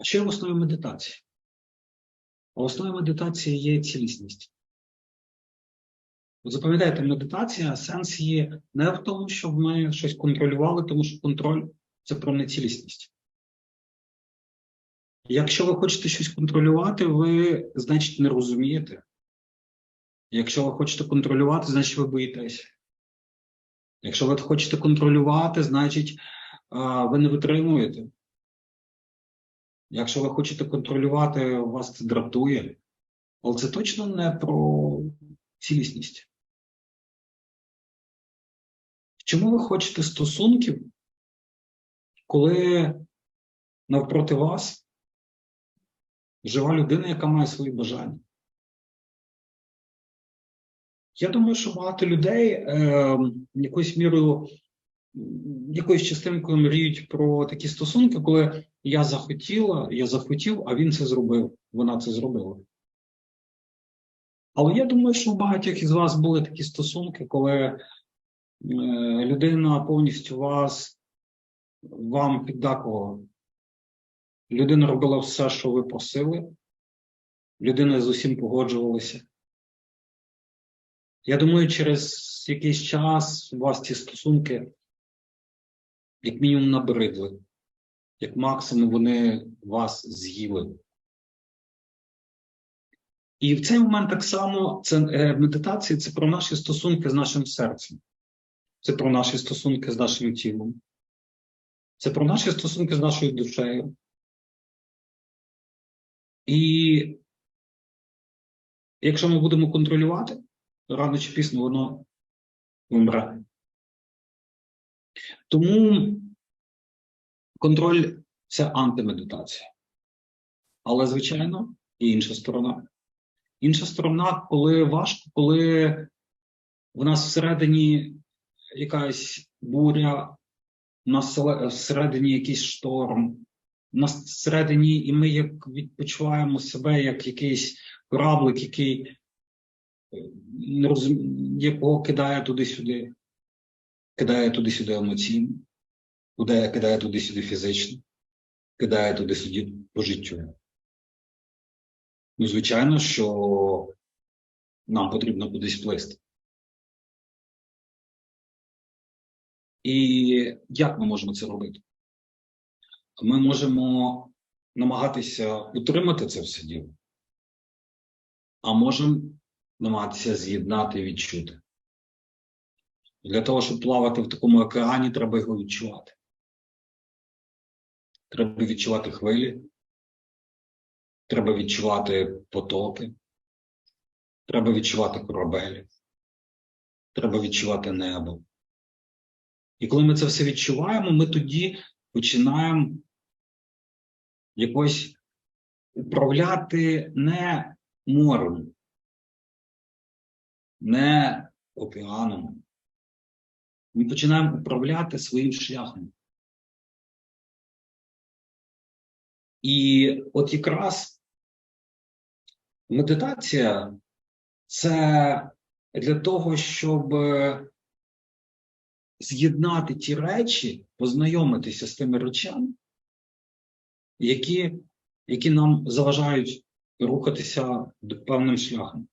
А що є в основі медитації? В основі медитації є цілісність. Запам'ятайте, медитація, сенс є не в тому, щоб ми щось контролювали, тому що контроль це про нецілісність. Якщо ви хочете щось контролювати, ви, значить, не розумієте. Якщо ви хочете контролювати, значить ви боїтеся. Якщо ви хочете контролювати, значить ви не витримуєте. Якщо ви хочете контролювати, вас це дратує. Але це точно не про цілісність. Чому ви хочете стосунків, коли навпроти вас жива людина, яка має свої бажання? Я думаю, що багато людей е, якоюсь мірою, якоюсь частинкою мріють про такі стосунки, коли я захотіла, я захотів, а він це зробив, вона це зробила. Але я думаю, що у багатьох із вас були такі стосунки, коли е, людина повністю вас вам піддакувала. Людина робила все, що ви просили, людина з усім погоджувалася. Я думаю, через якийсь час у вас ці стосунки, як мінімум, набридли, як максимум вони вас з'їли. І в цей момент так само це е, медитація це про наші стосунки з нашим серцем, це про наші стосунки з нашим тілом, це про наші стосунки з нашою душею. І якщо ми будемо контролювати, рано чи пізно воно вмре. Тому контроль це антимедитація. Але, звичайно, і інша сторона. Інша сторона, коли важко, коли в нас всередині якась буря, у нас всередині якийсь шторм, у нас всередині, і ми як відпочиваємо себе як якийсь кораблик, який е, не розум... якого кидає туди-сюди, кидає туди-сюди емоційно, кидає, туди-сюди фізично, кидає туди-сюди по життю. Ну, звичайно, що нам потрібно кудись плисти. І як ми можемо це робити? Ми можемо намагатися утримати це все діло, а можемо намагатися з'єднати і відчути. Для того, щоб плавати в такому океані, треба його відчувати. Треба відчувати хвилі, треба відчувати потоки, треба відчувати корабелі, треба відчувати небо. І коли ми це все відчуваємо, ми тоді починаємо якось управляти не морем, не океаном. Ми починаємо управляти своїм шляхом. І от якраз медитація це для того, щоб з'єднати ті речі, познайомитися з тими речами, які, які нам заважають рухатися певним шляхом.